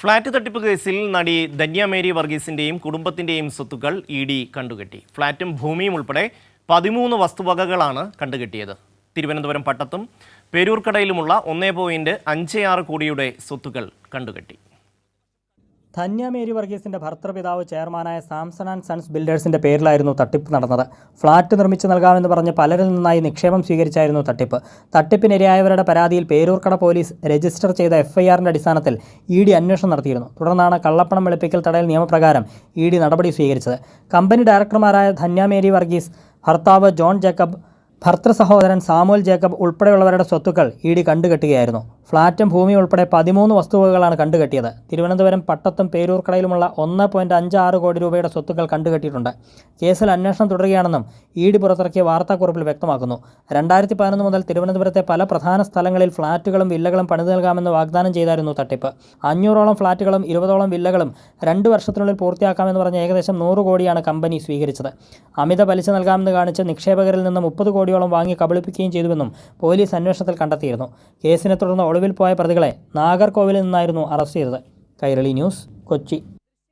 Flat തട്ടിപ്പ് കേസിൽ നടി ധന്യ മേരി വർഗീസിന്റെയും കുടുംബത്തിന്റെയും സ്വത്തുക്കൾ ഇ ഡി കണ്ടുകെട്ടി. ഫ്ളാറ്റും ഭൂമിയും ഉൾപ്പെടെ പതിമൂന്ന് വസ്തുവകകളാണ് കണ്ടുകെട്ടിയത്. തിരുവനന്തപുരം പട്ടത്തും പേരൂർക്കടയിലുമുള്ള ഒന്നേ പോയിന്റ് അഞ്ച് ആറ് കോടിയുടെ സ്വത്തുക്കൾ കണ്ടുകെട്ടി. ധന്യ മേരി വർഗീസിന്റെ ഭർത്തൃപിതാവ് ചെയർമാനായ സാംസൺ ആൻഡ് സൺസ് ബിൽഡേഴ്സിന്റെ പേരിലായിരുന്നു തട്ടിപ്പ് നടന്നത്. ഫ്ളാറ്റ് നിർമ്മിച്ച് നൽകാമെന്ന് പറഞ്ഞ് പലരിൽ നിന്നായി നിക്ഷേപം സ്വീകരിച്ചായിരുന്നു തട്ടിപ്പ്. തട്ടിപ്പിനിരയായവരുടെ പരാതിയിൽ പേരൂർക്കട പോലീസ് രജിസ്റ്റർ ചെയ്ത എഫ്ഐആറിന്റെ അടിസ്ഥാനത്തിൽ ഇ ഡി അന്വേഷണം നടത്തിയിരുന്നു. തുടർന്നാണ് കള്ളപ്പണം വെളുപ്പിക്കൽ തടയൽ നിയമപ്രകാരം ഇ ഡി നടപടി സ്വീകരിച്ചത്. കമ്പനി ഡയറക്ടർമാരായ ധന്യ മേരി വർഗീസ് ഭർത്താവ് ജോൺ ജേക്കബ് ഭർത്തൃ സഹോദരൻ സാമുൽ ജേക്കബ് ഉൾപ്പെടെയുള്ളവരുടെ സ്വത്തുക്കൾ ഇ ഡി കണ്ടുകെട്ടുകയായിരുന്നു. ഫ്ളാറ്റും ഭൂമിയും ഉൾപ്പെടെ പതിമൂന്ന് വസ്തുവകകളാണ് കണ്ടുകെട്ടിയത്. തിരുവനന്തപുരം പട്ടത്തും പേരൂർക്കടയിലുമുള്ള ഒന്ന് പോയിന്റ് അഞ്ച് ആറ് കോടി രൂപയുടെ സ്വത്തുക്കൾ കണ്ടുകെട്ടിയിട്ടുണ്ട്. കേസിൽ അന്വേഷണം തുടരുകയാണെന്നും ഇ ഡി പുറത്തിറക്കിയ വാർത്താക്കുറിപ്പിൽ വ്യക്തമാക്കുന്നു. രണ്ടായിരത്തി പതിനൊന്ന് മുതൽ തിരുവനന്തപുരത്തെ പല പ്രധാന സ്ഥലങ്ങളിൽ ഫ്ളാറ്റുകളും വില്ലകളും പണിതു നൽകാമെന്ന് വാഗ്ദാനം ചെയ്തായിരുന്നു തട്ടിപ്പ്. അഞ്ഞൂറോളം ഫ്ളാറ്റുകളും ഇരുപതോളം വില്ലകളും രണ്ട് വർഷത്തിനുള്ളിൽ പൂർത്തിയാക്കാമെന്ന് പറഞ്ഞ ഏകദേശം നൂറ് കോടിയാണ് കമ്പനി സ്വീകരിച്ചത്. അമിത പലിശ നൽകാമെന്ന് കാണിച്ച് നിക്ഷേപകരിൽ നിന്ന് മുപ്പത് കോടിയോളം വാങ്ങി കബളിപ്പിക്കുകയും ചെയ്തുവെന്നും പോലീസ് അന്വേഷണത്തിൽ കണ്ടെത്തിയിരുന്നു. കേസിനെ തുടർന്ന് ഒളിവിൽ പോയ പ്രതികളെ നാഗർകോവിലിൽ നിന്നായിരുന്നു അറസ്റ്റ് ചെയ്തത്. കൈരളി ന്യൂസ് കൊച്ചി.